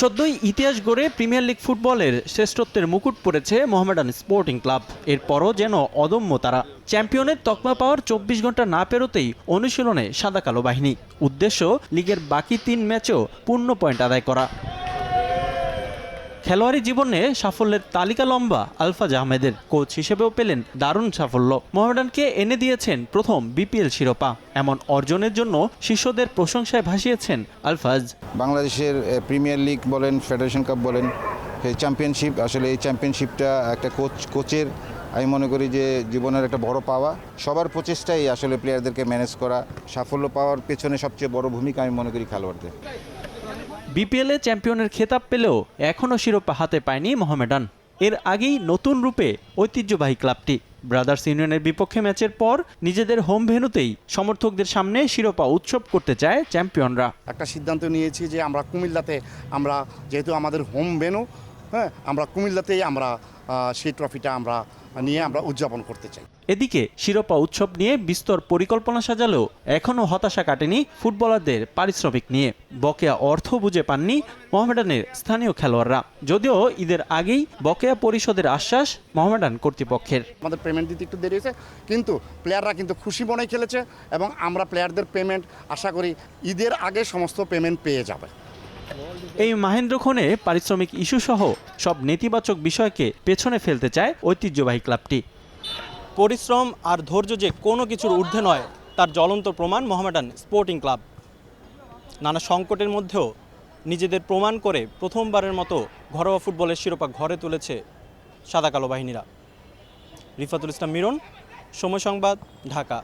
সদ্যই ইতিহাস গড়ে premier league ফুটবলের শ্রেষ্ঠত্বের মুকুট পড়েছে মোহামেডান স্পোর্টিং ক্লাব। এরপরও যেন অদম্য তারা। চ্যাম্পিয়নের তকমা পাওয়ার চব্বিশ ঘণ্টা না পেরোতেই অনুশীলনে সাদা কালো বাহিনী। উদ্দেশ্য, লিগের বাকি তিন ম্যাচেও পূর্ণ পয়েন্ট আদায় করা। খেলোয়াড়ি জীবনে সাফল্যের তালিকা লম্বা আলফাজ আহমেদের কোচ হিসেবেও পেলেন দারুণ সাফল্য। মোহামেডানকে এনে দিয়েছেন প্রথম বিপিএল শিরোপা। এমন অর্জনের জন্য শিষ্যদের প্রশংসায় ভাসিয়েছেন আলফাজ। বাংলাদেশের প্রিমিয়ার লিগ বলেন, ফেডারেশন কাপ বলেন এই চ্যাম্পিয়নশিপ আসলে এই চ্যাম্পিয়নশিপটা একটা কোচ, কোচের, আমি মনে করি যে জীবনের একটা বড় পাওয়া। সবার প্রচেষ্টাই আসলে প্লেয়ারদেরকে ম্যানেজ করা। সাফল্য পাওয়ার পেছনে সবচেয়ে বড় ভূমিকা আমি মনে করি খেলোয়াড়দের। বিপিএলে চ্যাম্পিয়নের খেতাব পেলেও এখনও শিরোপা হাতে পায়নি মোহামেডান। এর আগেই নতুন রূপে ঐতিহ্যবাহী ক্লাবটি। ব্রাদার্স ইউনিয়নের বিপক্ষে ম্যাচের পর নিজেদের হোম ভেনুতেই সমর্থকদের সামনে শিরোপা উৎসব করতে চায় চ্যাম্পিয়নরা। একটা সিদ্ধান্ত নিয়েছি যে আমরা কুমিল্লাতে আমরা যেহেতু আমাদের হোম ভেনু হ্যাঁ আমরা কুমিল্লাতেই আমরা সেই ট্রফিটা আমরা নিয়ে আমরা উদযাপন করতে চাই। এদিকে শিরোপা উৎসব নিয়ে বিস্তর পরিকল্পনা সাজালেও এখনও হতাশা কাটেনি ফুটবলারদের পারিশ্রমিক নিয়ে। বকেয়া অর্থ বুঝে পাননি মোহামেডানের স্থানীয় খেলোয়াড়রা। যদিও ঈদের আগেই বকেয়া পরিষদের আশ্বাস মোহামেডান কর্তৃপক্ষের। আমাদের পেমেন্ট দিতে একটু দেরি হয়েছে কিন্তু প্লেয়াররা কিন্তু খুশি মনে খেলেছে এবং আমরা প্লেয়ারদের পেমেন্ট আশা করি ঈদের আগে সমস্ত পেমেন্ট পেয়ে যাবে। এই মাহেন্দ্র মাহেন্দ্রক্ষণে পারিশ্রমিক ইস্যুসহ সব নেতিবাচক বিষয়কে পেছনে ফেলতে চায় ঐতিহ্যবাহী ক্লাবটি। পরিশ্রম আর ধৈর্য যে কোনো কিছুর ঊর্ধ্বে নয়, তার জ্বলন্ত প্রমাণ মোহামেডান স্পোর্টিং ক্লাব। নানা সংকটের মধ্যেও নিজেদের প্রমাণ করে প্রথমবারের মতো ঘরোয়া ফুটবলের শিরোপা ঘরে তুলেছে সাদা কালো বাহিনীরা। রিফাতুল ইসলাম মিরন, সময় সংবাদ, ঢাকা।